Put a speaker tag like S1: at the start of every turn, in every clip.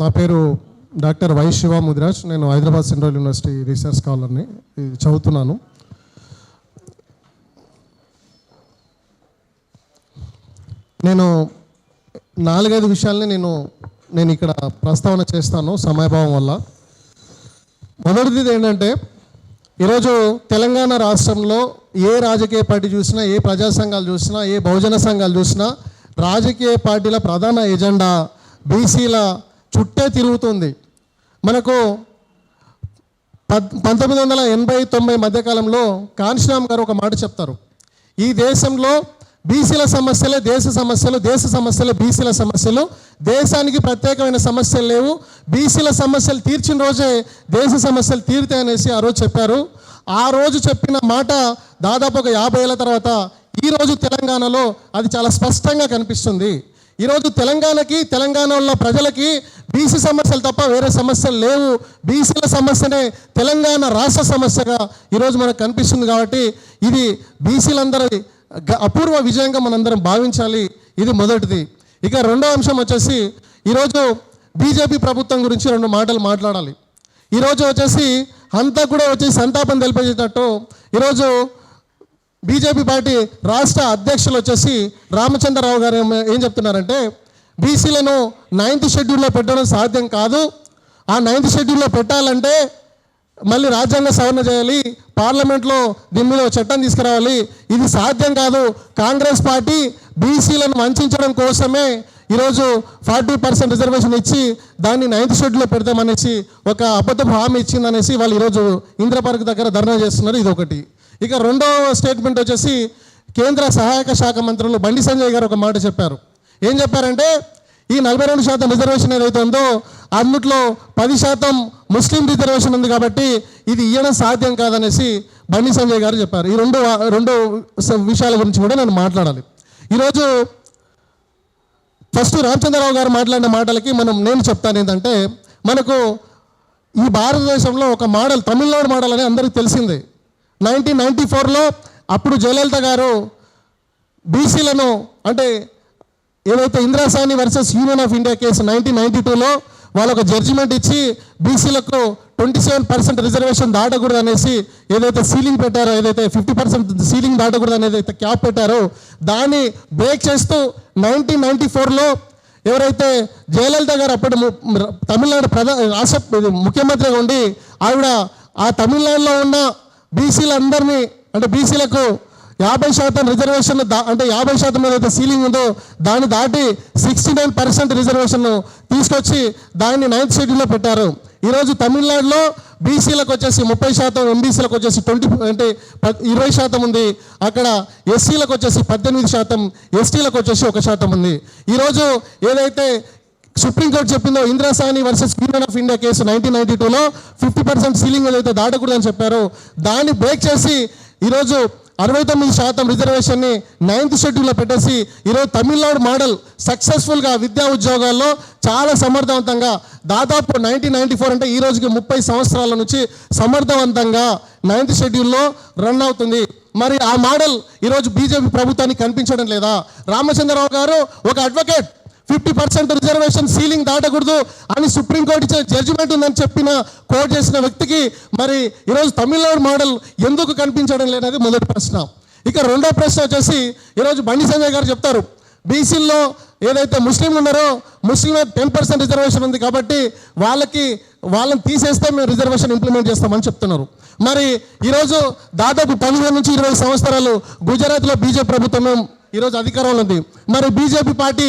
S1: నా పేరు doctor why Shiva Mudiraj. నేను హైదరాబాద్ సెంట్రల్ యూనివర్సిటీ రీసెర్చ్ స్కాలర్ని ఇది చదువుతున్నాను. నేను నాలుగైదు విషయాల్ని నేను నేను ఇక్కడ ప్రస్తావన చేస్తాను సమయభావం వల్ల. మొదటిది ఏంటంటే ఈరోజు తెలంగాణ రాష్ట్రంలో ఏ రాజకీయ పార్టీ చూసినా ఏ ప్రజా సంఘాలు చూసినా ఏ బహుజన సంఘాలు చూసినా రాజకీయ పార్టీల ప్రధాన ఎజెండా బీసీల చుట్టే తిరుగుతుంది. మనకు పద్ పంతొమ్మిది వందల ఎనభై తొంభై మధ్యకాలంలో కాంశీరామ్ గారు ఒక మాట చెప్తారు. ఈ దేశంలో బీసీల సమస్యలే దేశ సమస్యలు దేశ సమస్యలు బీసీల సమస్యలు. దేశానికి ప్రత్యేకమైన సమస్యలు లేవు. బీసీల సమస్యలు తీర్చిన రోజే దేశ సమస్యలు తీరుతాయనేసి ఆ రోజు చెప్పారు. ఆ రోజు చెప్పిన మాట దాదాపు ఒక యాభై ఏళ్ళ తర్వాత ఈ రోజు తెలంగాణలో అది చాలా స్పష్టంగా కనిపిస్తుంది. ఈరోజు తెలంగాణకి తెలంగాణలో ప్రజలకి బీసీ సమస్యలు తప్ప వేరే సమస్యలు లేవు. బీసీల సమస్యనే తెలంగాణ రాష్ట్ర సమస్యగా ఈరోజు మనకు కనిపిస్తుంది కాబట్టి ఇది బీసీలందరి గ- అపూర్వ విజయంగా మనందరం భావించాలి. ఇది మొదటిది. ఇక రెండో అంశం వచ్చేసి ఈరోజు బీజేపీ ప్రభుత్వం గురించి రెండు మాటలు మాట్లాడాలి. ఈరోజు వచ్చేసి అంతా కూడా వచ్చి సంతాపం తెలిపేటట్టు ఈరోజు బీజేపీ పార్టీ రాష్ట్ర అధ్యక్షులు వచ్చేసి రామచంద్రరావు గారు ఏం- చెప్తున్నారంటే బీసీలను నైన్త్ షెడ్యూల్లో పెట్టడం సాధ్యం కాదు. ఆ నైన్త్ షెడ్యూల్లో పెట్టాలంటే మళ్ళీ రాజ్యాంగ సవరణ చేయాలి పార్లమెంట్లో దీని మీద చట్టం తీసుకురావాలి. ఇది సాధ్యం కాదు. కాంగ్రెస్ పార్టీ బీసీలను వంచడం కోసమే ఈరోజు ఫార్టీ పర్సెంట్ రిజర్వేషన్ ఇచ్చి దాన్ని నైన్త్ షెడ్యూల్లో పెడతామనేసి ఒక అబద్ధపు హామీ ఇచ్చిందనేసి వాళ్ళు ఈరోజు ఇంద్రపార్క్ దగ్గర ధర్నా చేస్తున్నారు. ఇది ఒకటి ఇక రెండవ స్టేట్మెంట్ వచ్చేసి కేంద్ర సహాయక శాఖ మంత్రులు బండి సంజయ్ గారు ఒక మాట చెప్పారు. ఏం చెప్పారంటే ఈ నలభై రెండు శాతం రిజర్వేషన్ ఏదైతే ఉందో అందుట్లో పది శాతం ముస్లిం రిజర్వేషన్ ఉంది కాబట్టి ఇది ఇవ్వడం సాధ్యం కాదనేసి బండి సంజయ్ గారు చెప్పారు. ఈ రెండు రెండు విషయాల గురించి కూడా నేను మాట్లాడాలి. ఈరోజు ఫస్ట్ రామచంద్రరావు గారు మాట్లాడిన మాటలకి మనం నేను చెప్తాను ఏంటంటే మనకు ఈ భారతదేశంలో ఒక మోడల్ తమిళనాడు మోడల్ అని అందరికీ తెలిసిందే. నైన్టీన్ నైన్టీ ఫోర్లో అప్పుడు జయలలిత గారు బీసీలను అంటే ఏదైతే Indira Sawhney versus union of India case nineteen ninety టూలో వాళ్ళకు జడ్జిమెంట్ ఇచ్చి బీసీలకు ట్వంటీ సెవెన్ పర్సెంట్ రిజర్వేషన్ దాటకూడదు అనేసి ఏదైతే సీలింగ్ పెట్టారో ఏదైతే ఫిఫ్టీ పర్సెంట్ సీలింగ్ దాటకూడదు అనేది అయితే క్యాప్ పెట్టారో దాన్ని బ్రేక్ చేస్తూ నైన్టీన్ నైన్టీ ఫోర్లో ఎవరైతే జయలలిత గారు అప్పుడు తమిళనాడు ప్రధాన రాష్ట్ర ముఖ్యమంత్రిగా ఉండి ఆవిడ ఆ తమిళనాడులో ఉన్న బీసీలందరినీ అంటే బీసీలకు యాభై శాతం రిజర్వేషన్ దా అంటే యాభై శాతం ఏదైతే సీలింగ్ ఉందో దాన్ని దాటి సిక్స్టీ నైన్ పర్సెంట్ రిజర్వేషన్ తీసుకొచ్చి దాన్ని నైన్త్ షెడ్యూల్లో పెట్టారు. ఈరోజు తమిళనాడులో బీసీలకు వచ్చేసి ముప్పై శాతం ఎంబీసీలకు వచ్చేసి ట్వంటీ అంటే ఇరవై శాతం ఉంది. అక్కడ ఎస్సీలకు వచ్చేసి పద్దెనిమిది శాతం ఎస్టీలకు వచ్చేసి ఒక శాతం ఉంది. ఈరోజు ఏదైతే సుప్రీంకోర్టు చెప్పిందో Indra Sawhney versus union of India case nineteen ninety టూలో ఫిఫ్టీ పర్సెంట్ సీలింగ్ ఏదైతే దాటకూడదని చెప్పారో దాన్ని బ్రేక్ చేసి ఈరోజు అరవై తొమ్మిది శాతం రిజర్వేషన్ని నైన్త్ షెడ్యూల్లో పెట్టేసి ఈరోజు తమిళనాడు మోడల్ సక్సెస్ఫుల్గా విద్యా ఉద్యోగాల్లో చాలా సమర్థవంతంగా దాదాపు నైన్టీన్ నైన్టీ ఫోర్ అంటే ఈ రోజుకి ముప్పై సంవత్సరాల నుంచి సమర్థవంతంగా నైన్త్ షెడ్యూల్లో రన్ అవుతుంది. మరి ఆ మోడల్ ఈరోజు బీజేపీ ప్రభుత్వానికి కనిపించడం లేదా? రామచంద్రరావు గారు ఒక advocate fifty percent reservation ceiling దాటకూడదు అని సుప్రీంకోర్టు ఇచ్చే జడ్జిమెంట్ ఉందని చెప్పిన కోర్టు చేసిన వ్యక్తికి మరి ఈరోజు తమిళనాడు మోడల్ ఎందుకు కనిపించడం లేనది మొదటి ప్రశ్న. ఇక రెండో ప్రశ్న వచ్చేసి ఈరోజు బండి సంజయ్ గారు చెప్తారు. బీసీల్లో ఏదైతే ముస్లింలు ఉన్నారో ముస్లిం టెన్ పర్సెంట్ రిజర్వేషన్ ఉంది కాబట్టి వాళ్ళకి వాళ్ళని తీసేస్తే మేము రిజర్వేషన్ ఇంప్లిమెంట్ చేస్తామని చెప్తున్నారు. మరి ఈరోజు దాదాపు పదిహేను నుంచి ఇరవై సంవత్సరాలు గుజరాత్లో బీజేపీ ప్రభుత్వం ఈరోజు అధికారంలో ఉంది. మరి బీజేపీ పార్టీ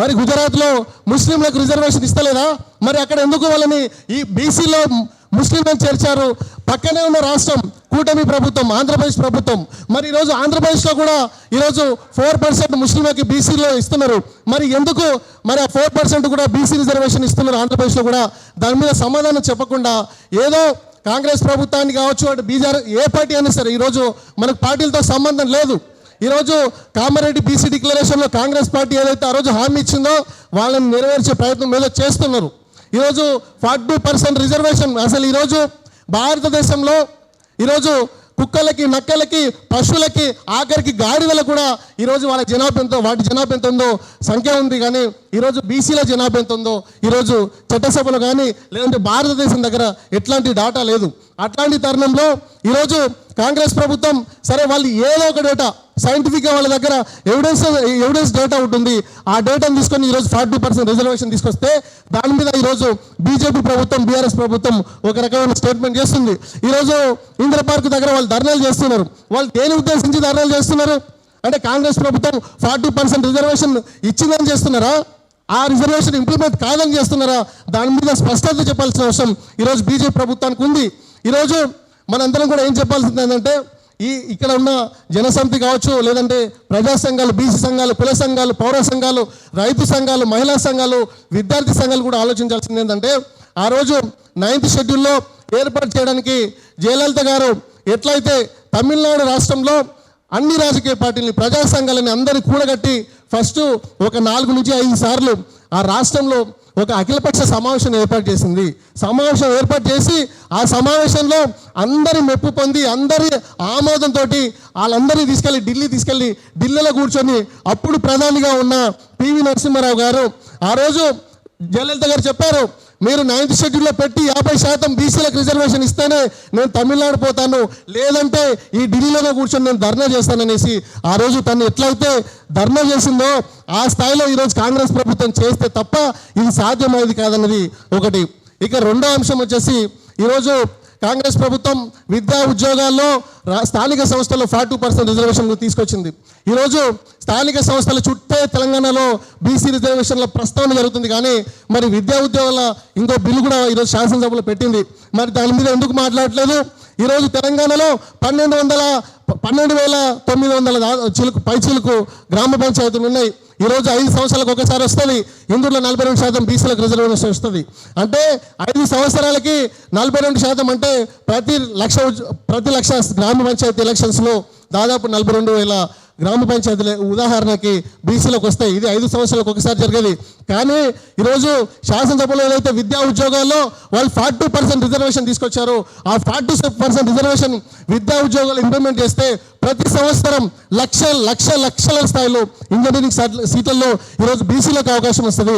S1: మరి గుజరాత్లో ముస్లింలకు రిజర్వేషన్ ఇస్తలేదా? మరి అక్కడ ఎందుకు వాళ్ళని ఈ బీసీలో ముస్లింలను చేర్చారు? పక్కనే ఉన్న రాష్ట్రం కూటమి ప్రభుత్వం ఆంధ్రప్రదేశ్ ప్రభుత్వం. మరి ఈరోజు ఆంధ్రప్రదేశ్లో కూడా ఈరోజు ఫోర్ పర్సెంట్ ముస్లింలకి బీసీలో ఇస్తున్నారు. మరి ఎందుకు మరి ఆ ఫోర్ పర్సెంట్ కూడా బీసీ రిజర్వేషన్ ఇస్తున్నారు ఆంధ్రప్రదేశ్లో కూడా? దాని మీద సమాధానం చెప్పకుండా ఏదో కాంగ్రెస్ ప్రభుత్వాన్ని కావచ్చు అటు బీజేపీ ఏ పార్టీ అయినా సరే ఈరోజు మనకు పార్టీలతో సంబంధం లేదు. ఈరోజు కామారెడ్డి బీసీ డిక్లరేషన్లో కాంగ్రెస్ పార్టీ ఏదైతే ఆ రోజు హామీ ఇచ్చిందో వాళ్ళని నెరవేర్చే ప్రయత్నం ఏదో చేస్తున్నారు. ఈరోజు ఫార్టీ పర్సెంట్ రిజర్వేషన్ అసలు ఈరోజు భారతదేశంలో ఈరోజు కుక్కలకి నక్కలకి పశువులకి ఆఖరికి గాడిదలు కూడా ఈరోజు వాళ్ళ జనాభా ఎంతో వాటి జనాభా ఎంత ఉందో సంఖ్య ఉంది కానీ ఈరోజు బీసీల జనాభా ఎంత ఉందో ఈరోజు చట్టసభలో కానీ లేదంటే భారతదేశం దగ్గర ఎట్లాంటి డాటా లేదు. అట్లాంటి తరుణంలో ఈరోజు కాంగ్రెస్ ప్రభుత్వం సరే వాళ్ళు ఏదో ఒక డేటా సైంటిఫిక్గా వాళ్ళ దగ్గర ఎవిడెన్స్ ఎవిడెన్స్ డేటా ఉంటుంది. ఆ డేటాను తీసుకొని ఈరోజు ఫార్టీ పర్సెంట్ రిజర్వేషన్ తీసుకొస్తే దాని మీద ఈరోజు బీజేపీ ప్రభుత్వం బీఆర్ఎస్ ప్రభుత్వం ఒక రకమైన స్టేట్మెంట్ చేస్తుంది. ఈరోజు ఇంద్ర పార్క్ దగ్గర వాళ్ళు ధర్నాలు చేస్తున్నారు. వాళ్ళు దేని ఉద్దేశించి ధర్నాలు చేస్తున్నారు? అంటే కాంగ్రెస్ ప్రభుత్వం ఫార్టీ పర్సెంట్ రిజర్వేషన్ ఇచ్చిందని చేస్తున్నారా? ఆ రిజర్వేషన్ ఇంప్లిమెంట్ కాదని చేస్తున్నారా? దాని మీద స్పష్టత చెప్పాల్సిన అవసరం ఈరోజు బీజేపీ ప్రభుత్వానికి ఉంది. ఈరోజు మనందరం కూడా ఏం చెప్పాల్సింది ఏంటంటే ఈ ఇక్కడ ఉన్న జనసమితి కావచ్చు లేదంటే ప్రజా సంఘాలు బీసీ సంఘాలు కుల సంఘాలు పౌర సంఘాలు రైతు సంఘాలు మహిళా సంఘాలు విద్యార్థి సంఘాలు కూడా ఆలోచించాల్సింది ఏంటంటే ఆ రోజు నైన్త్ షెడ్యూల్లో ఏర్పాటు చేయడానికి జయలలిత గారు ఎట్లయితే తమిళనాడు రాష్ట్రంలో అన్ని రాజకీయ పార్టీలని ప్రజా సంఘాలని అందరూ కూడగట్టి ఫస్ట్ ఒక నాలుగు నుంచి ఐదు సార్లు ఆ రాష్ట్రంలో ఒక అఖిలపక్ష సమావేశం ఏర్పాటు చేసింది. సమావేశం ఏర్పాటు చేసి ఆ సమావేశంలో అందరి మెప్పు పొంది అందరి ఆమోదంతో వాళ్ళందరినీ తీసుకెళ్ళి ఢిల్లీ తీసుకెళ్ళి ఢిల్లీలో కూర్చొని అప్పుడు ప్రధానిగా ఉన్న పివి నరసింహారావు గారు ఆ రోజు జయలలిత గారు చెప్పారు మీరు నైన్త్ షెడ్యూల్లో పెట్టి యాభై శాతం బీసీలకు రిజర్వేషన్ ఇస్తేనే నేను తమిళనాడు పోతాను. లేదంటే ఈ ఢిల్లీలోనే కూర్చొని నేను ధర్నా చేస్తాననేసి ఆ రోజు తను ఎట్లయితే ధర్నా చేసిందో ఆ స్థాయిలో ఈరోజు కాంగ్రెస్ ప్రభుత్వం చేస్తే తప్ప ఇది సాధ్యమయ్యేది కాదన్నది ఒకటి. ఇక రెండో అంశం వచ్చేసి ఈరోజు కాంగ్రెస్ ప్రభుత్వం విద్యా ఉద్యోగాల్లో స్థానిక సంస్థల్లో ఫార్టీ పర్సెంట్ రిజర్వేషన్లు తీసుకొచ్చింది. ఈరోజు స్థానిక సంస్థల చుట్టే తెలంగాణలో బీసీ రిజర్వేషన్ల ప్రస్తావన జరుగుతుంది కానీ మరి విద్యా ఉద్యోగాల ఇంకో బిల్లు కూడా ఈరోజు శాసనసభలో పెట్టింది. మరి దాని మీద ఎందుకు మాట్లాడట్లేదు ఈరోజు తెలంగాణలో పన్నెండు వందల పన్నెండు వేల తొమ్మిది వందల చిలుకు పై చిలుకు గ్రామ పంచాయతీలు ఉన్నాయి. ఈరోజు ఐదు సంవత్సరాలకు ఒకసారి వస్తుంది. ఇందులో నలభై రెండు శాతం బీసీలకు రిజర్వేషన్ వస్తుంది. అంటే ఐదు సంవత్సరాలకి నలభై రెండు శాతం అంటే ప్రతి లక్ష ప్రతి లక్ష గ్రామ పంచాయతీ ఎలక్షన్స్లో దాదాపు నలభై రెండు వేల గ్రామ పంచాయతీల ఉదాహరణకి బీసీలకు వస్తాయి. ఇది ఐదు సంవత్సరాలకు ఒకసారి జరిగేది. కానీ ఈరోజు శాసనసభలో ఏదైతే విద్యా ఉద్యోగాల్లో వాళ్ళు ఫార్టీ పర్సెంట్ రిజర్వేషన్ తీసుకొచ్చారో ఆ ఫార్టీ పర్సెంట్ రిజర్వేషన్ విద్యా ఉద్యోగాలు ఇంప్లిమెంట్ చేస్తే ప్రతి సంవత్సరం లక్ష లక్ష లక్షల స్థాయిలో ఇంజనీరింగ్ సీట్లలో ఈరోజు బీసీలకు అవకాశం వస్తుంది.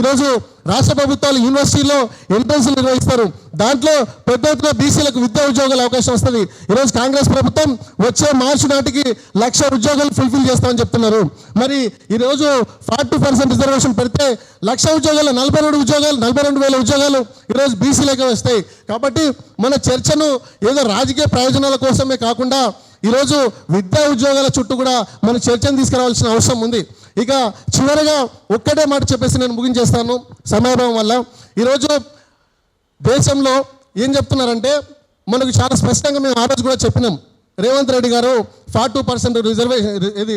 S1: ఈరోజు రాష్ట్ర ప్రభుత్వాలు యూనివర్సిటీలో ఎంట్రన్స్లు నిర్వహిస్తారు. దాంట్లో పెద్ద ఎత్తున బీసీలకు విద్యా ఉద్యోగాల అవకాశం వస్తుంది. ఈరోజు కాంగ్రెస్ ప్రభుత్వం వచ్చే మార్చి నాటికి లక్ష ఉద్యోగాలు ఫుల్ఫిల్ చేస్తామని చెప్తున్నారు. మరి ఈరోజు ఫార్టీ పర్సెంట్ రిజర్వేషన్ పెడితే లక్ష ఉద్యోగాలు నలభై రెండు ఉద్యోగాలు నలభై రెండు వేల ఉద్యోగాలు ఈరోజు బీసీలకే వస్తాయి. కాబట్టి మన చర్చను ఏదో రాజకీయ ప్రయోజనాల కోసమే కాకుండా ఈరోజు విద్యా ఉద్యోగాల చుట్టూ కూడా మన చర్చను తీసుకురావాల్సిన అవసరం ఉంది. ఇక చివరగా ఒక్కటే మాట చెప్పేసి నేను ముగించేస్తాను సమయభావం వల్ల. ఈరోజు దేశంలో ఏం చెప్తున్నారంటే మనకు చాలా స్పష్టంగా మేము ఆ రోజు కూడా చెప్పినాం. రేవంత్ రెడ్డి గారు ఫార్టీ పర్సెంట్ రిజర్వేషన్ ఇది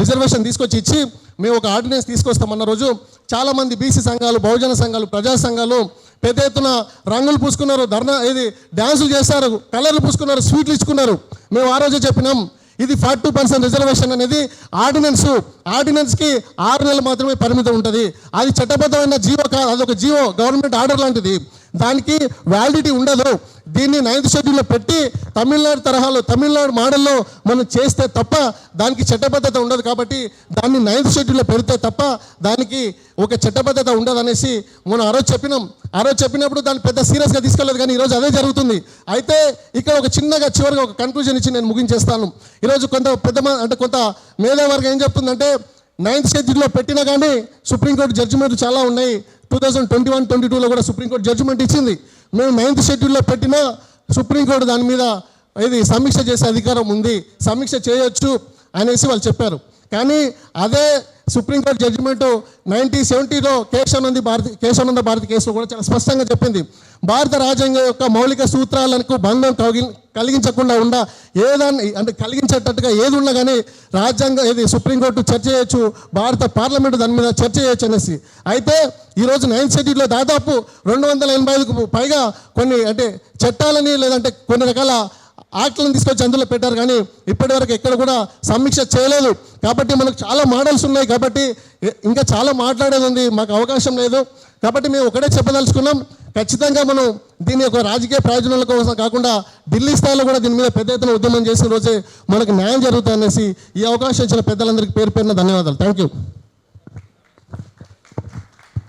S1: రిజర్వేషన్ తీసుకొచ్చి ఇచ్చి మేము ఒక ఆర్డినెన్స్ తీసుకొస్తామన్న రోజు చాలామంది బీసీ సంఘాలు బహుజన సంఘాలు ప్రజా సంఘాలు పెద్ద ఎత్తున రంగులు పూసుకున్నారు. ధర్నా ఇది డ్యాన్సులు చేశారు కలర్లు పూసుకున్నారు. స్వీట్లు ఇచ్చుకున్నారు. మేము ఆ రోజే చెప్పినాం. ఇది ఫార్టీ పర్సెంట్ రిజర్వేషన్ అనేది ఆర్డినెన్స్. ఆర్డినెన్స్కి ఆరు నెలలు మాత్రమే పరిమితం ఉంటుంది. అది చట్టబద్ధమైన జీవో కాదు అదొక జీవో గవర్నమెంట్ ఆర్డర్ లాంటిది. దానికి వ్యాలిడిటీ ఉండదు. దీన్ని నైన్త్ షెడ్యూల్లో పెట్టి తమిళనాడు తరహాలో తమిళనాడు మోడల్లో మనం చేస్తే తప్ప దానికి చట్టబద్ధత ఉండదు కాబట్టి దాన్ని నైన్త్ షెడ్యూల్లో పెడితే తప్ప దానికి ఒక చట్టబద్ధత ఉండదు అనేసి మనం ఆ రోజు చెప్పినాం. ఆ రోజు చెప్పినప్పుడు దాన్ని పెద్ద సీరియస్గా తీసుకోలేదు కానీ ఈరోజు అదే జరుగుతుంది. అయితే ఇక్కడ ఒక చిన్నగా చివరిగా ఒక కన్క్లూజన్ ఇచ్చి నేను ముగించేస్తాను. ఈరోజు కొంత పెద్ద అంటే కొంత మేధావర్గం ఏం చెప్తుందంటే నైన్త్ షెడ్యూల్లో పెట్టినా కానీ సుప్రీంకోర్టు జడ్జిమెంట్ చాలా ఉన్నాయి. Two thousand twenty one twenty టూలో కూడా సుప్రీంకోర్టు జడ్జిమెంట్ ఇచ్చింది. మేము నైన్త్ షెడ్యూల్లో పెట్టినా సుప్రీంకోర్టు దాని మీద ఇది సమీక్ష చేసే అధికారం ఉంది. సమీక్ష చేయొచ్చు అనేసి వాళ్ళు చెప్పారు. కానీ అదే సుప్రీంకోర్టు జడ్జిమెంట్ నైన్టీన్ సెవెంటీలో కేశానంది భారతి కేశానంద భారతి కేసులో కూడా చాలా స్పష్టంగా చెప్పింది. భారత రాజ్యాంగం యొక్క మౌలిక సూత్రాలకు భంగం కలిగి కలిగించకుండా ఉండ ఏదాన్ని అంటే కలిగించేటట్టుగా ఏది ఉన్నా కానీ రాజ్యాంగం ఏది సుప్రీంకోర్టు చర్చ చేయొచ్చు భారత పార్లమెంటు దాని మీద చర్చ చేయొచ్చు అనేసి. అయితే ఈరోజు నైన్త్ షెడ్యూల్లో దాదాపు రెండు వందల ఎనభై ఐదుకు పైగా కొన్ని అంటే చట్టాలని లేదంటే కొన్ని రకాల ఆటలను తీసుకొచ్చి అందులో పెట్టారు కానీ ఇప్పటివరకు ఎక్కడ కూడా సమీక్ష చేయలేదు. కాబట్టి మనకు చాలా మోడల్స్ ఉన్నాయి కాబట్టి ఇంకా చాలా మాట్లాడేది ఉంది. మాకు అవకాశం లేదు. కాబట్టి మేము ఒకటే చెప్పదలుచుకున్నాం ఖచ్చితంగా మనం దీని యొక్క రాజకీయ ప్రయోజనాల కోసం కాకుండా ఢిల్లీ స్థాయిలో కూడా దీని మీద పెద్ద ఎత్తున ఉద్యమం చేసిన రోజే మనకు న్యాయం జరుగుతుందనేసి ఈ అవకాశం ఇచ్చిన పెద్దలందరికీ పేరు పేరున ధన్యవాదాలు. Thank you